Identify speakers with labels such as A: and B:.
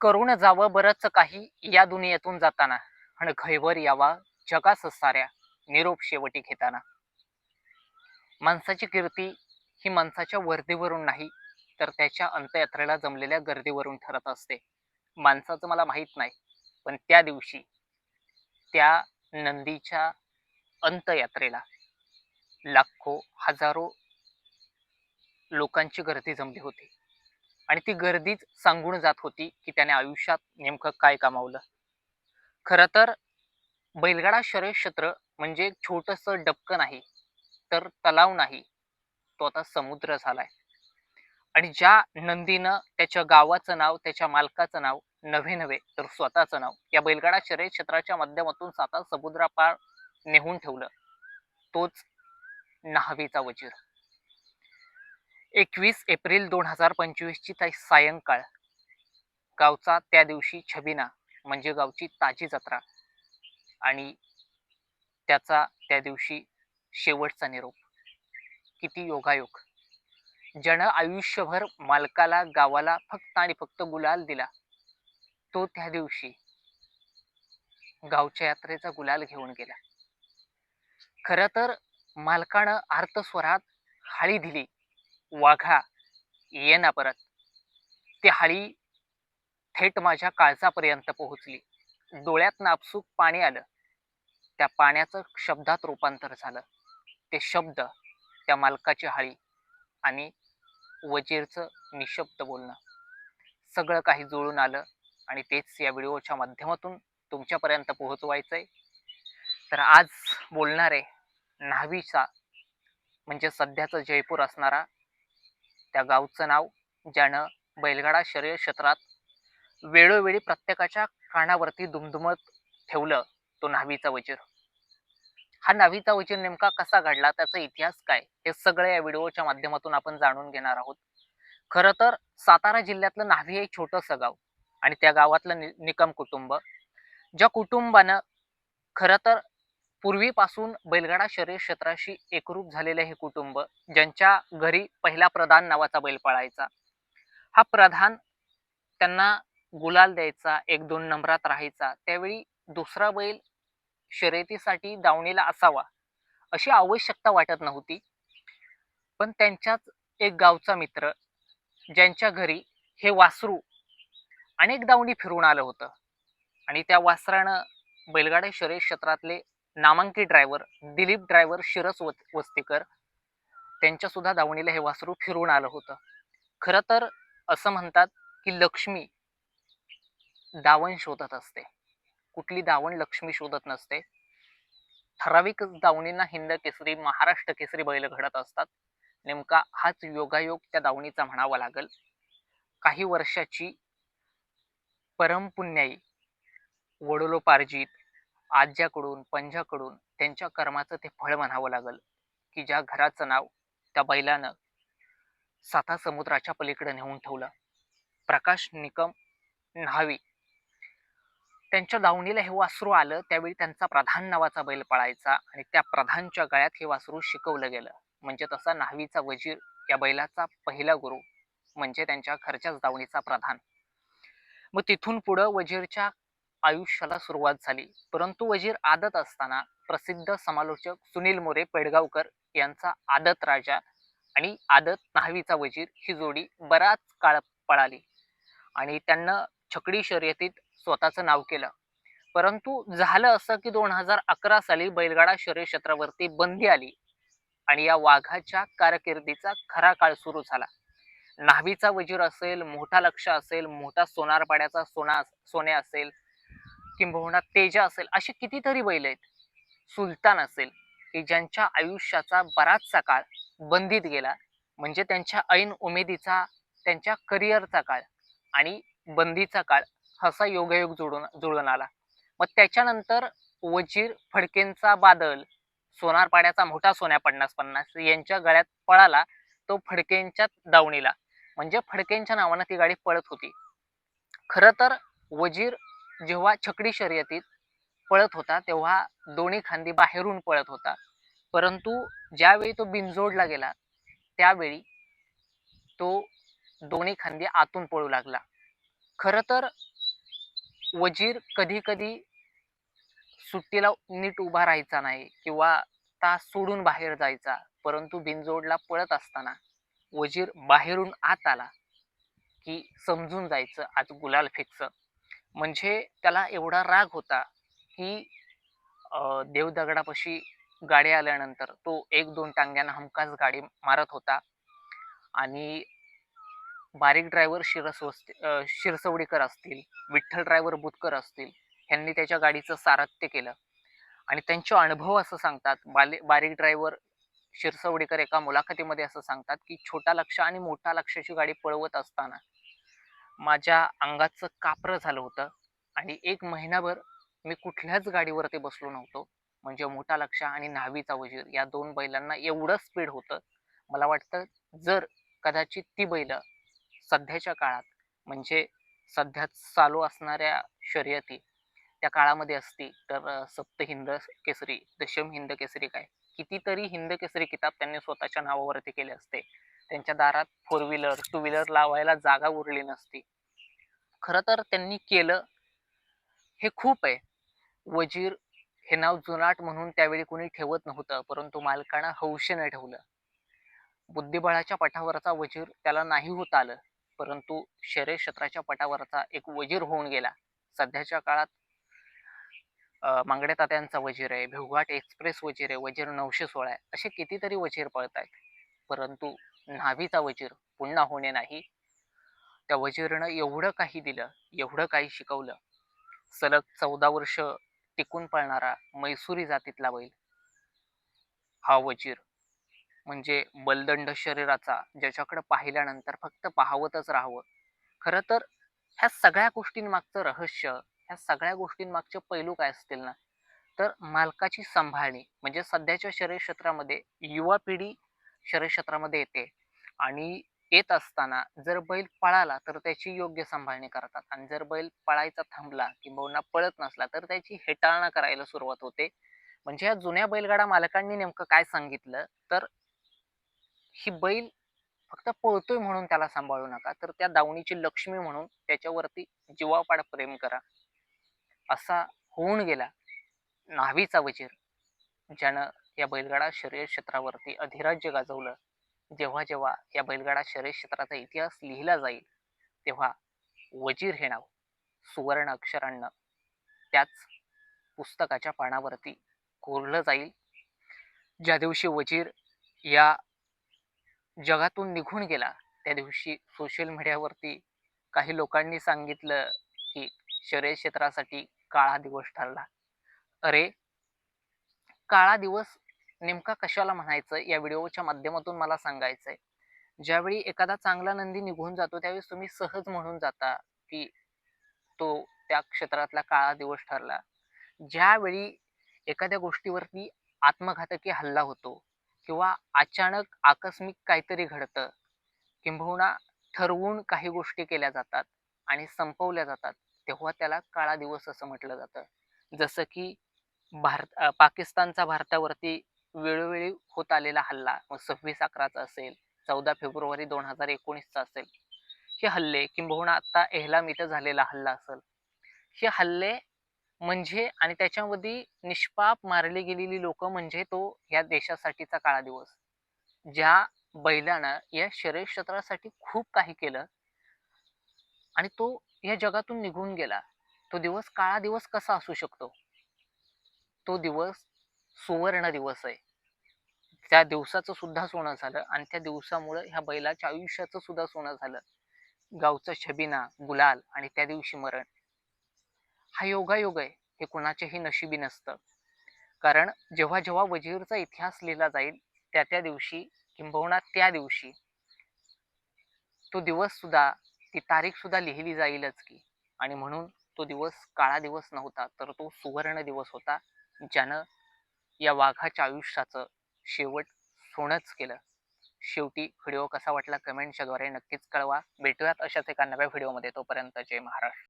A: करून जावं बरंच काही या दुनियेतून जाताना. आणि घैवर यावा जगास साऱ्या निरोप शेवटी घेताना. माणसाची कीर्ती ही माणसाच्या वर्दीवरून नाही तर त्याच्या अंतयात्रेला जमलेल्या गर्दीवरून ठरत असते. माणसाचं मला माहीत नाही पण त्या दिवशी त्या नंदीच्या अंतयात्रेला लाखो हजारो लोकांची गर्दी जमली होती. आणि ती गर्दीच सांगून जात होती की त्याने आयुष्यात नेमकं काय कमावलं. खरं तर बैलगाडा शर्यत क्षेत्र म्हणजे एक छोटंसं डबकं नाही तर तलाव नाही तो आता समुद्र झालाय. आणि ज्या नंदीनं त्याच्या गावाचं नाव त्याच्या मालकाचं नाव नव्हे नव्हे तर स्वतःचं नाव या बैलगाडा शर्यत क्षेत्राच्या माध्यमातून साता समुद्रापार नेहून ठेवलं. तोच न्हावीचा वजीर. एकवीस एप्रिल दोन हजार पंचवीसची ता सायंकाळ. गावचा त्या दिवशी छबिना म्हणजे गावची ताजी जत्रा. आणि त्याचा त्या दिवशी शेवटचा निरोप. किती योगायोग. ज्यानं आयुष्यभर मालकाला गावाला फक्त आणि फक्त गुलाल दिला तो त्या दिवशी गावच्या यात्रेचा गुलाल घेऊन गेला. खरं तर मालकानं आर्तस्वरात हाळी दिली. वाघा ये ना परत. ती हाळी थेट माझ्या काळजापर्यंत पोहोचली. डोळ्यात नापसूक पाणी आलं. त्या पाण्याचं शब्दात रूपांतर झालं. ते शब्द त्या मालकाची हाळी आणि वजीरचं निशब्द बोलणं. सगळं काही जुळून आलं आणि तेच या व्हिडिओच्या माध्यमातून तुमच्यापर्यंत पोहोचवायचंय. तर आज बोलणार आहे न्हावीचा म्हणजे सध्याचं जयपूर असणारा त्या गावचं नाव ज्यानं बैलगाडा शर्यत क्षेत्रात वेळोवेळी प्रत्येकाच्या कानावरती दुमदुमत ठेवलं तो न्हावीचा वजीर. हा न्हावीचा वजीर नेमका कसा घडला त्याचा इतिहास काय हे सगळं या व्हिडिओच्या माध्यमातून आपण जाणून घेणार आहोत. खरं तर सातारा जिल्ह्यातलं न्हावी हे छोटंसं गाव आणि त्या गावातलं नि निकम कुटुंब ज्या कुटुंबानं खरं तर पूर्वीपासून बैलगाडा शर्यत क्षेत्राशी एकरूप झालेलं हे कुटुंब ज्यांच्या घरी पहिला प्रधान नावाचा बैल पळायचा. हा प्रधान त्यांना गुलाल द्यायचा एक दोन नंबरात राहायचा. त्यावेळी दुसरा बैल शर्यतीसाठी दावणीला असावा अशी आवश्यकता वाटत नव्हती. पण त्यांच्याच एक गावचा मित्र ज्यांच्या घरी हे वासरू अनेक दावणी फिरून आलं होतं. आणि त्या वासरानं बैलगाडा शर्यत क्षेत्रातले नामांकित ड्रायव्हर दिलीप ड्रायव्हर शिरस वत वस्तीकर त्यांच्या सुद्धा दावणीला हे वासरू फिरून आलं होतं. खरं तर असं म्हणतात की लक्ष्मी दावण शोधत असते. कुठली दावण लक्ष्मी शोधत नसते. ठराविक दावणींना हिंद केसरी महाराष्ट्र केसरी बैल घडत असतात. नेमका हाच योगायोग त्या दावणीचा म्हणावा लागल. काही वर्षाची परमपुण्याई वडोलोपार्जित आज्याकडून पंजाकडून त्यांच्या कर्माचं ते फळ म्हणावं लागल. की ज्या घराचं नाव त्या बैलानं साता समुद्राच्या पलीकडे नेऊन ठेवलं. प्रकाश निकम न्हावी. त्यांच्या दावणीला हे वासरू आलं त्यावेळी त्यांचा प्रधान नावाचा बैल पळायचा आणि त्या प्रधानच्या गळ्यात हे वासरू शिकवलं गेलं. म्हणजे तसा न्हावीचा वजीर या बैलाचा पहिला गुरु म्हणजे त्यांच्या घरच्याच दावणीचा प्रधान. मग तिथून पुढं वजीरच्या आयुष्याला सुरुवात झाली. परंतु वजीर आदत असताना प्रसिद्ध समालोचक सुनील मोरे पेडगावकर यांचा आदत राजा आणि आदत न्हावीचा वजीर ही जोडी बराच काळ पळाली आणि त्यांना छकडी शर्यतीत स्वतःचं नाव केलं. परंतु झालं असं की दोन हजार अकरा साली बैलगाडा शर्य क्षेत्रावरती बंदी आली आणि या वाघाच्या कारकिर्दीचा खरा काळ सुरू झाला. न्हावीचा वजीर असेल मोठा लक्ष असेल मोठा सोनारपाड्याचा सोना सोने असेल किंबहुना तेजा असेल असे कितीतरी बैल आहेत. सुलतान असेल की ज्यांच्या आयुष्याचा बराचसा काळ बंदीत गेला. म्हणजे त्यांच्या ऐन उमेदीचा त्यांच्या करिअरचा काळ आणि बंदीचा काळ असा योगायोग जुळून जुळून आला. मग त्याच्यानंतर वजीर फडकेंचा बादल सोनारपाड्याचा मोठा सोन्या पन्नास पन्नास यांच्या गळ्यात पळाला तो फडकेंच्या दावणीला. म्हणजे फडकेंच्या नावानं ती गाडी पळत होती. खरं तर वजीर जेव्हा छकडी शर्यतीत पळत होता तेव्हा दोन्ही खांदी बाहेरून पळत होता. परंतु ज्यावेळी तो बिनजोडला गेला त्यावेळी तो दोन्ही खांदी आतून पळू लागला. खरं तर वजीर कधी कधी सुट्टीला नीट उभा राहायचा नाही किंवा तास सोडून बाहेर जायचा परंतु बिनजोडला पळत असताना वजीर बाहेरून आत आला की समजून जायचं आज गुलाल फेकचं. म्हणजे त्याला एवढा राग होता की देवदगडापाशी गाडी आल्यानंतर तो एक दोन टांग्यानं हमखास गाडी मारत होता आणि बारीक ड्रायव्हर शिरसवस्ती शिरसवडीकर असतील विठ्ठल ड्रायव्हर बुतकर असतील ह्यांनी त्याच्या गाडीचं सारथ्य केलं. आणि त्यांचे अनुभव असं सांगतात बाले बारीक ड्रायव्हर शिरसवडीकर एका मुलाखतीमध्ये असं सांगतात की छोटा लक्ष आणि मोठा लक्षाची गाडी पळवत असताना माझ्या अंगाचं कापरं झालं होतं आणि एक महिनाभर मी कुठल्याच गाडीवरती बसलो नव्हतो. म्हणजे मोठा लक्ष आणि न्हावीचा वजीर या दोन बैलांना एवढं स्पीड होतं. मला वाटतं जर कदाचित ती बैल सध्याच्या काळात म्हणजे सध्या चालू असणाऱ्या शर्यती त्या काळामध्ये असती तर सप्त हिंद केसरी दशम हिंद केसरी काय? कितीतरी हिंद केसरी किताब त्यांनी स्वतःच्या नावावरती केले असते. त्यांच्या दारात फोर व्हीलर टू व्हीलर लावायला जागा उरली नसती. खरं तर त्यांनी केलं. हे खूप आहे. वजीर हे नाव जुनाट म्हणून त्यावेळी कोणी ठेवत नव्हतं परंतु मालकानं हौशेनं ठेवलं. बुद्धिबळाच्या पटावरचा वजीर त्याला नाही होता आलं परंतु शरीर क्षेत्राच्या पटावरचा एक वजीर होऊन गेला. सध्याच्या काळात अं, मांगडे तात्यांचा वजीर आहे भिवघाट एक्सप्रेस वजीर आहे वजीर नऊशे सोळा आहे असे कितीतरी वजीर पळत आहेत परंतु न्हावीचा वजीर पुन्हा होणे नाही. त्या वजीरनं एवढं काही दिलं एवढं काही शिकवलं. सलग चौदा वर्ष टिकून पळणारा मैसुरी जातीतला बैल. हा वजीर म्हणजे बलदंड शरीराचा ज्याच्याकडे पाहिल्यानंतर फक्त पाहावतच राहावं. खरं तर ह्या सगळ्या गोष्टींमागचं रहस्य ह्या सगळ्या गोष्टींमागचे पैलू काय असतील ना? तर मालकाची सांभाळणी म्हणजे सध्याच्या शरीर क्षेत्रामध्ये युवा पिढी शरीरक्षेत्रामध्ये येते. आणि येत असताना जर बैल पळाला तर त्याची योग्य सांभाळणी करतात. आणि जर बैल पळायचा थांबला किंबहुना पळत नसला तर त्याची हेटाळणा करायला सुरुवात होते. म्हणजे या जुन्या बैलगाडा मालकांनी नेमकं काय सांगितलं? तर ही बैल फक्त पळतोय म्हणून त्याला सांभाळू नका. तर त्या दावणीची लक्ष्मी म्हणून त्याच्यावरती जीवापाड प्रेम करा. असा होऊन गेला न्हावीचा वजीर ज्यानं या बैलगाडा शर्यत क्षेत्रावरती अधिराज्य गाजवलं. जेव्हा जेव्हा या बैलगाडा शर्यत क्षेत्राचा इतिहास लिहिला जाईल तेव्हा वजीर हे नाव सुवर्ण अक्षरांना त्याच पुस्तकाच्या पानावरती कोरलं जाईल. ज्या दिवशी वजीर या जगातून निघून गेला त्या दिवशी सोशल मीडियावरती काही लोकांनी सांगितलं की शर्यत क्षेत्रासाठी काळा दिवस ठरला. अरे काळा दिवस नेमका कशाला म्हणायचं? या व्हिडिओच्या माध्यमातून मला सांगायचंय. ज्यावेळी एखादा चांगला नंदी निघून जातो त्यावेळेस तुम्ही सहज म्हणून जाता की तो त्या क्षेत्रातला काळा दिवस ठरला. ज्यावेळी एखाद्या गोष्टीवरती आत्मघातकी हल्ला होतो किंवा अचानक आकस्मिक काहीतरी घडतं किंबहुना ठरवून काही गोष्टी केल्या जातात आणि संपवल्या जातात तेव्हा त्याला काळा दिवस असं म्हटलं जातं. जसं की भारत पाकिस्तानचा भारतावरती वेळोवेळी होत आलेला हल्ला मग सव्वीस अकराचा असेल चौदा फेब्रुवारी दोन हजार एकोणीसचा असेल हे हल्ले किंबहुना आता एहलाम इथं झालेला हल्ला असेल. हे हल्ले म्हणजे आणि त्याच्यामध्ये निष्पाप मारली गेलेली लोक म्हणजे तो या देशासाठीचा काळा दिवस ज्या बैलानं या शरीर क्षेत्रासाठी खूप काही केलं आणि तो या जगातून निघून गेला. तो दिवस काळा दिवस कसा असू शकतो? तो दिवस सुवर्ण दिवस आहे. त्या दिवसाचं सुद्धा सोनं झालं आणि त्या दिवसामुळं ह्या बैलाच्या आयुष्याचं सुद्धा सोनं झालं. गावचं छबिना गुलाल आणि त्या दिवशी मरण. हा योगायोग आहे हे कुणाच्याही नशिबी नसतं. कारण जेव्हा जेव्हा वजीरचा इतिहास लिहिला जाईल त्या त्या दिवशी किंबहुना त्या दिवशी तो दिवस सुद्धा ती तारीख सुद्धा लिहिली जाईलच की. आणि म्हणून तो दिवस काळा दिवस नव्हता तर तो सुवर्ण दिवस होता ज्यानं या वाघाच्या आयुष्याचं शेवट सोनंच केलं. शेवटी व्हिडिओ कसा वाटला कमेंटच्याद्वारे नक्कीच कळवा. भेटूयात अशाच एका नव्या व्हिडिओमध्ये तोपर्यंत जय महाराष्ट्र.